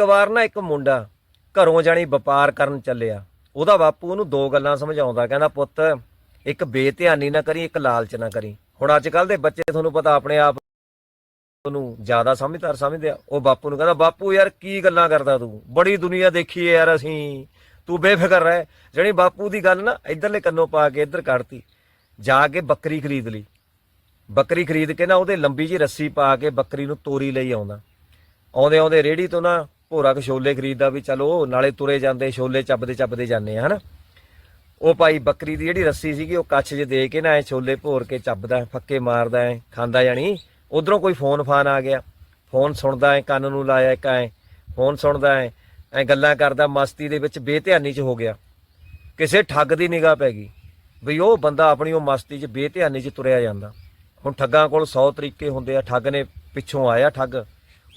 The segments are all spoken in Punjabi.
ਇੱਕ ਵਾਰ ਨਾ ਇੱਕ ਮੁੰਡਾ ਘਰੋਂ ਜਾਣੀ ਵਪਾਰ ਕਰਨ ਚੱਲਿਆ। ਉਹਦਾ ਬਾਪੂ ਉਹਨੂੰ ਦੋ ਗੱਲਾਂ ਸਮਝਾਉਂਦਾ, ਕਹਿੰਦਾ, ਪੁੱਤ, ਇੱਕ ਬੇਧਿਆਨੀ ਨਾ ਕਰੀ, ਇੱਕ ਲਾਲਚ ਨਾ ਕਰੀ। ਹੁਣ ਅੱਜ ਕੱਲ ਦੇ ਬੱਚੇ ਤੁਹਾਨੂੰ ਪਤਾ ਆਪਣੇ ਆਪ ਨੂੰ ਜ਼ਿਆਦਾ ਸਮਝਦਾਰ ਸਮਝਦੇ ਆ। ਉਹ ਬਾਪੂ ਨੂੰ ਕਹਿੰਦਾ, ਬਾਪੂ ਯਾਰ, ਕੀ ਗੱਲਾਂ ਕਰਦਾ ਤੂੰ? ਬੜੀ ਦੁਨੀਆ ਦੇਖੀ ਹੈ ਯਾਰ ਅਸੀਂ। ਤੂੰ ਬੇਫਿਕਰ ਰਹਿ। ਜਿਹੜੀ ਬਾਪੂ ਦੀ ਗੱਲ ਨਾ ਇਧਰਲੇ ਕੰਨੋਂ ਪਾ ਕੇ ਇੱਧਰ ਕੱਢਤੀ। ਜਾ ਕੇ ਬੱਕਰੀ ਖਰੀਦ ਲਈ। ਬੱਕਰੀ ਖਰੀਦ ਕੇ ਨਾ ਉਹਦੇ ਲੰਬੀ ਜੀ ਰੱਸੀ ਪਾ ਕੇ ਬੱਕਰੀ ਨੂੰ ਤੋਰੀ ਲਈ ਆਉਂਦਾ। ਆਉਂਦੇ ਆਉਂਦੇ ਰੇੜੀ ਤੋਂ ਨਾ ਭੋਰਾ ਕੁ ਛੋਲੇ ਖਰੀਦਦਾ ਵੀ ਚਲੋ, ਨਾਲੇ ਤੁਰੇ ਜਾਂਦੇ, ਛੋਲੇ ਚੱਬਦੇ ਚੱਬਦੇ ਜਾਂਦੇ ਆ, ਹਨਾ? ਉਹ ਭਾਈ ਬੱਕਰੀ ਦੀ ਜਿਹੜੀ ਰੱਸੀ ਸੀਗੀ, ਉਹ ਕੱਛ 'ਚ ਦੇ ਕੇ ਨਾ ਐ ਛੋਲੇ ਭੋਰ ਕੇ ਚੱਬਦਾ ਫੱਕੇ ਮਾਰਦਾ ਐ, ਖਾਂਦਾ ਜਾਣੀ। ਉਧਰੋਂ ਕੋਈ ਫੋਨ ਫਾਨ ਆ ਗਿਆ। ਫੋਨ ਸੁਣਦਾ ਐ, ਕੰਨ ਨੂੰ ਲਾਇਆ ਇੱਕ ਐ, ਫੋਨ ਸੁਣਦਾ ਐ ਐ ਗੱਲਾਂ ਕਰਦਾ, ਮਸਤੀ ਦੇ ਵਿੱਚ ਬੇਧਿਆਨੀ 'ਚ ਹੋ ਗਿਆ। ਕਿਸੇ ਠੱਗ ਦੀ ਨਿਗਾਹ ਪੈ ਗਈ ਵੀ ਉਹ ਬੰਦਾ ਆਪਣੀ ਉਹ ਮਸਤੀ 'ਚ ਬੇਧਿਆਨੀ 'ਚ ਤੁਰਿਆ ਜਾਂਦਾ। ਹੁਣ ਠੱਗਾਂ ਕੋਲ 100 ਤਰੀਕੇ ਹੁੰਦੇ ਆ, ਠੱਗ ਨੇ ਪਿੱਛੋਂ ਆਇਆ ਠੱਗ।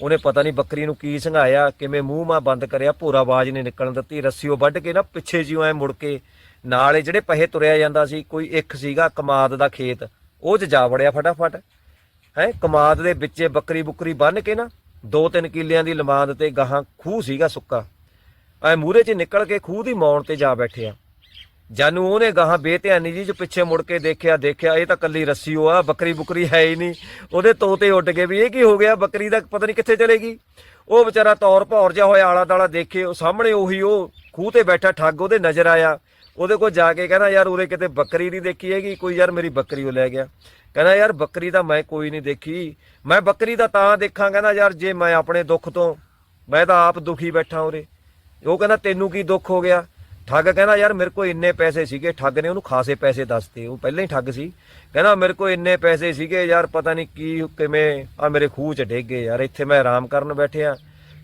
ਉਹਨੇ ਪਤਾ ਨਹੀਂ ਬੱਕਰੀ ਨੂੰ ਕੀ ਸੰਘਾਇਆ, ਕਿਵੇਂ ਮੂੰਹ ਮਾ ਬੰਦ ਕਰਿਆ, ਭੋਰਾ ਆਵਾਜ਼ ਨੇ ਨਿਕਲਣ ਦਿੱਤੀ, ਰੱਸੀਓ ਵੱਢ ਕੇ ਨਾ ਪਿੱਛੇ ਜਿਉਂ ਐ ਮੁੜ ਕੇ ਨਾਲੇ ਜਿਹੜੇ ਪਹੇ ਤੁਰਿਆ ਜਾਂਦਾ ਸੀ, ਕੋਈ ਇੱਕ ਸੀਗਾ ਕਮਾਦ ਦਾ ਖੇਤ, ਉਹ 'ਚ ਜਾ ਵੜਿਆ ਫਟਾਫਟ। ਹੈ, ਕਮਾਦ ਦੇ ਵਿੱਚੇ ਬੱਕਰੀ ਬੁੱਕਰੀ ਬੰਨ ਕੇ ਨਾ ਦੋ ਤਿੰਨ ਕਿੱਲਿਆਂ ਦੀ ਲਮਾਦ ਤੇ ਗਾਹਾਂ ਖੂਹ ਸੀਗਾ ਸੁੱਕਾ। ਐ ਮੂਰੇ 'ਚ ਨਿਕਲ ਕੇ ਖੂਹ ਦੀ ਮੌਣ ਤੇ ਜਾ ਬੈਠਿਆ। ਜਾਨੂੰ ਉਹਨੇ ਗਾਹਾਂ ਬੇਧਿਆਨੀ ਜੀ ਚ ਪਿੱਛੇ ਮੁੜ ਕੇ ਦੇਖਿਆ ਦੇਖਿਆ, ਇਹ ਤਾਂ ਕੱਲੀ ਰੱਸੀ ਓ ਆ, ਬੱਕਰੀ ਬੁਕਰੀ ਹੈ ਹੀ ਨਹੀਂ। ਉਹਦੇ ਤੋਤੇ ਉੱਡ ਗਏ ਵੀ ਇਹ ਕੀ ਹੋ ਗਿਆ, ਬੱਕਰੀ ਦਾ ਪਤਾ ਨਹੀਂ ਕਿੱਥੇ ਚਲੇਗੀ ਉਹ ਵਿਚਾਰਾ ਤੌਰ ਭੌਰ ਜਿਹਾ ਹੋਇਆ ਆਲਾ ਦਾਲਾ ਦੇਖੇ, ਉਹ ਸਾਹਮਣੇ ਉਹੀ ਉਹ ਖੂਹ ਤੇ ਬੈਠਾ ਠੱਗ ਉਹਦੇ ਨਜ਼ਰ ਆਇਆ। ਉਹਦੇ ਕੋਲ ਜਾ ਕੇ ਕਹਿੰਦਾ, ਯਾਰ ਉਰੇ ਕਿਤੇ ਬੱਕਰੀ ਨਹੀਂ ਦੇਖੀ ਹੈਗੀ, ਕੋਈ ਯਾਰ ਮੇਰੀ ਬੱਕਰੀ ਉਹ ਲੈ ਗਿਆ। ਕਹਿੰਦਾ, ਯਾਰ ਬੱਕਰੀ ਤਾਂ ਮੈਂ ਕੋਈ ਨਹੀਂ ਦੇਖੀ। ਮੈਂ ਬੱਕਰੀ ਦਾ ਤਾਂ ਦੇਖਾਂ, ਕਹਿੰਦਾ, ਯਾਰ ਜੇ ਮੈਂ ਆਪਣੇ ਦੁੱਖ ਤੋਂ, ਮੈਂ ਤਾਂ ਆਪ ਦੁਖੀ ਬੈਠਾ ਉਰੇ। ਉਹ ਕਹਿੰਦਾ, ਤੈਨੂੰ ਕੀ ਦੁੱਖ ਹੋ ਗਿਆ? ਠੱਗ ਕਹਿੰਦਾ, ਯਾਰ ਮੇਰੇ ਕੋਲ ਇੰਨੇ ਪੈਸੇ ਸੀਗੇ, ਠੱਗ ਨੇ ਉਹਨੂੰ ਖਾਸੇ ਪੈਸੇ ਦੱਸਤੇ। ਉਹ ਪਹਿਲਾਂ ਹੀ ਠੱਗ ਸੀ। ਕਹਿੰਦਾ, ਮੇਰੇ ਕੋਲ ਇੰਨੇ ਪੈਸੇ ਸੀਗੇ, ਯਾਰ ਪਤਾ ਨਹੀਂ ਕੀ, ਕਿਵੇਂ ਆ ਮੇਰੇ ਖੂਹ ਚ ਡਿੱਗ ਗਏ। ਯਾਰ ਇੱਥੇ ਮੈਂ ਆਰਾਮ ਕਰਨ ਬੈਠਿਆ।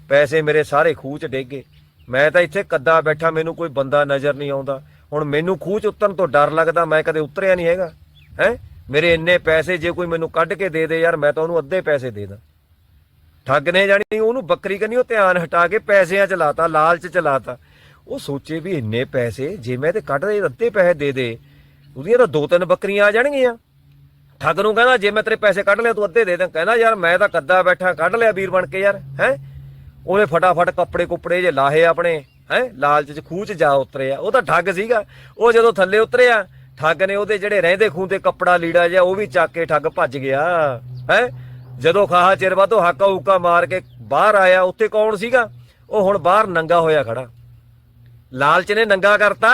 ਪੈਸੇ ਮੇਰੇ ਸਾਰੇ ਖੂਹ ਚ ਡਿੱਗ ਗਏ। ਮੈਂ ਤਾਂ ਇੱਥੇ ਕੱਦਾ ਬੈਠਾ, ਮੈਨੂੰ ਕੋਈ ਬੰਦਾ ਨਜ਼ਰ ਨਹੀਂ ਆਉਂਦਾ। ਹੁਣ ਮੈਨੂੰ ਖੂਹ ਚ ਉਤਰਨ ਤੋਂ ਡਰ ਲੱਗਦਾ, ਮੈਂ ਕਦੇ ਉਤਰਿਆ ਨਹੀਂ ਹੈਗਾ। ਹੈ? ਮੇਰੇ ਇੰਨੇ ਪੈਸੇ ਜੇ ਕੋਈ ਮੈਨੂੰ ਕੱਢ ਕੇ ਦੇ ਦੇ, ਯਾਰ ਮੈਂ ਤਾਂ ਉਹਨੂੰ ਅੱਧੇ ਪੈਸੇ ਦੇ ਦਾਂ। ਠੱਗ ਨੇ ਜਾਣੀ ਉਹਨੂੰ ਬੱਕਰੀ ਕਨੀ ਉਹ ਧਿਆਨ ਹਟਾ ਕੇ ਪੈਸਿਆਂ ਚ ਲਾਤਾ, ਲਾਲਚ ਚ ਲਾਤਾ। ਉਹ ਸੋਚੇ ਵੀ ਇੰਨੇ ਪੈਸੇ, ਜੇ ਮੈਂ ਤੇ ਕੱਢ ਦੇ ਅੱਧੇ ਪੈਸੇ ਦੇ ਦੇ, ਉਹਦੀਆਂ ਤਾਂ ਦੋ ਤਿੰਨ ਬੱਕਰੀਆਂ ਆ ਜਾਣਗੀਆਂ। ਠੱਗ ਨੂੰ ਕਹਿੰਦਾ, ਜੇ ਮੈਂ ਤੇਰੇ ਪੈਸੇ ਕੱਢ ਲਿਆ, ਤੂੰ ਅੱਧੇ ਦੇ ਦੇ। ਕਹਿੰਦਾ, ਯਾਰ, ਮੈਂ ਤਾਂ ਕੱਦਾ ਬੈਠਾ, ਕੱਢ ਲਿਆ ਵੀਰ ਬਣ ਕੇ ਯਾਰ, ਹੈ? ਉਹਨੇ ਫਟਾਫਟ ਕੱਪੜੇ ਕੁੱਪੜੇ ਜੇ ਲਾਹੇ ਆਪਣੇ, ਹੈ? ਲਾਲਚ ਚ, ਖੂਹ ਚ ਜਾ ਉਤਰਿਆ। ਉਹ ਤਾਂ ਠੱਗ ਸੀਗਾ। ਉਹ ਜਦੋਂ ਥੱਲੇ ਉਤਰਿਆ, ਠੱਗ ਨੇ ਉਹਦੇ ਜਿਹੜੇ ਰਹਿੰਦੇ ਖੂਹ ਕੱਪੜਾ ਲੀੜਾ ਜਿਹਾ, ਉਹ ਵੀ ਚੱਕ ਕੇ ਠੱਗ ਭੱਜ ਗਿਆ। ਹੈ? ਜਦੋਂ ਖਾਹਾ ਚਿਰ ਬਾਅਦ ਉਹ ਹਾਕਾ ਹੁਕਾ ਮਾਰ ਕੇ ਬਾਹਰ ਆਇਆ, ਉੱਥੇ ਕੌਣ ਸੀਗਾ? ਉਹ ਹੁਣ ਬਾਹਰ ਨੰਗਾ ਹੋਇਆ ਖੜਾ। ਲਾਲਚ ਨੇ ਨੰਗਾ ਕਰਤਾ।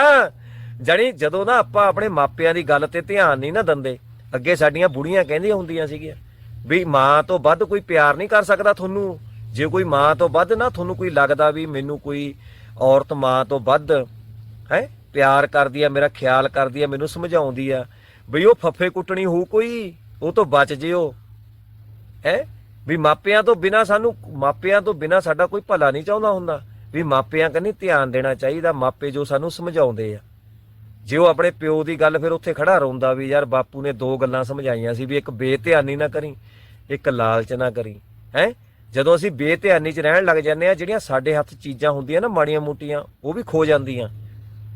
ਜਣੀ ਜਦੋਂ ਨਾ ਆਪਾਂ ਆਪਣੇ ਮਾਪਿਆਂ ਦੀ ਗੱਲ ਤੇ ਧਿਆਨ ਨਹੀਂ ਨਾ ਦਿੰਦੇ, ਅੱਗੇ ਸਾਡੀਆਂ ਬੁੜੀਆਂ ਕਹਿੰਦੀਆਂ ਹੁੰਦੀਆਂ ਸੀਗੀਆਂ, ਵੀ ਮਾਂ ਤੋਂ ਵੱਧ ਕੋਈ ਪਿਆਰ ਨਹੀਂ ਕਰ ਸਕਦਾ ਤੁਹਾਨੂੰ। ਜੇ ਕੋਈ ਮਾਂ ਤੋਂ ਵੱਧ ਨਾ ਤੁਹਾਨੂੰ ਕੋਈ ਲੱਗਦਾ ਵੀ ਮੈਨੂੰ ਕੋਈ ਔਰਤ ਮਾਂ ਤੋਂ ਵੱਧ, ਹੈ, ਪਿਆਰ ਕਰਦੀ ਆ, ਮੇਰਾ ਖਿਆਲ ਕਰਦੀ ਆ, ਮੈਨੂੰ ਸਮਝਾਉਂਦੀ ਆ ਵੀ ਉਹ ਫੱਫੇ ਕੁੱਟਣੀ ਹੋ ਕੋਈ, ਉਹ ਤੋਂ ਬਚ ਜਿਓ। ਹੈ, ਵੀ ਮਾਪਿਆਂ ਤੋਂ ਬਿਨਾ ਸਾਨੂੰ, ਮਾਪਿਆਂ ਤੋਂ ਬਿਨਾ ਸਾਡਾ ਕੋਈ ਭਲਾ ਨਹੀਂ ਚਾਹੁੰਦਾ ਹੁੰਦਾ। ਵੀ ਮਾਪਿਆਂ ਕੰਨੀ ਧਿਆਨ ਦੇਣਾ ਚਾਹੀਦਾ, ਮਾਪੇ ਜੋ ਸਾਨੂੰ ਸਮਝਾਉਂਦੇ ਆ। ਜੇ ਉਹ ਆਪਣੇ ਪਿਓ ਦੀ ਗੱਲ ਫਿਰ ਉੱਥੇ ਖੜਾ ਰੋਂਦਾ ਵੀ ਯਾਰ ਬਾਪੂ ਨੇ ਦੋ ਗੱਲਾਂ ਸਮਝਾਈਆਂ ਸੀ ਵੀ ਇੱਕ ਬੇਧਿਆਨੀ ਨਾ ਕਰੀ, ਇੱਕ ਲਾਲਚ ਨਾ ਕਰੀ, ਹੈ? ਜਦੋਂ ਅਸੀਂ ਬੇਧਿਆਨੀ 'ਚ ਰਹਿਣ ਲੱਗ ਜਾਂਦੇ ਆ, ਜਿਹੜੀਆਂ ਸਾਡੇ ਹੱਥ ਚੀਜ਼ਾਂ ਹੁੰਦੀਆਂ ਨਾ, ਮਾੜੀਆਂ ਮੋਟੀਆਂ, ਉਹ ਵੀ ਖੋ ਜਾਂਦੀਆਂ।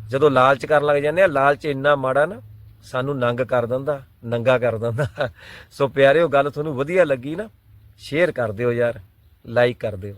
ਜਦੋਂ ਲਾਲਚ ਕਰਨ ਲੱਗ ਜਾਂਦੇ ਆ, ਲਾਲਚ ਇੰਨਾ ਮਾੜਾ ਨਾ, ਸਾਨੂੰ ਨੰਗ ਕਰ ਦਿੰਦਾ, ਨੰਗਾ ਕਰ ਦਿੰਦਾ। ਸੋ ਪਿਆਰਿਓ, ਗੱਲ ਤੁਹਾਨੂੰ ਵਧੀਆ ਲੱਗੀ ਨਾ, ਸ਼ੇਅਰ ਕਰ ਦਿਓ ਯਾਰ, ਲਾਈਕ ਕਰ ਦਿਓ।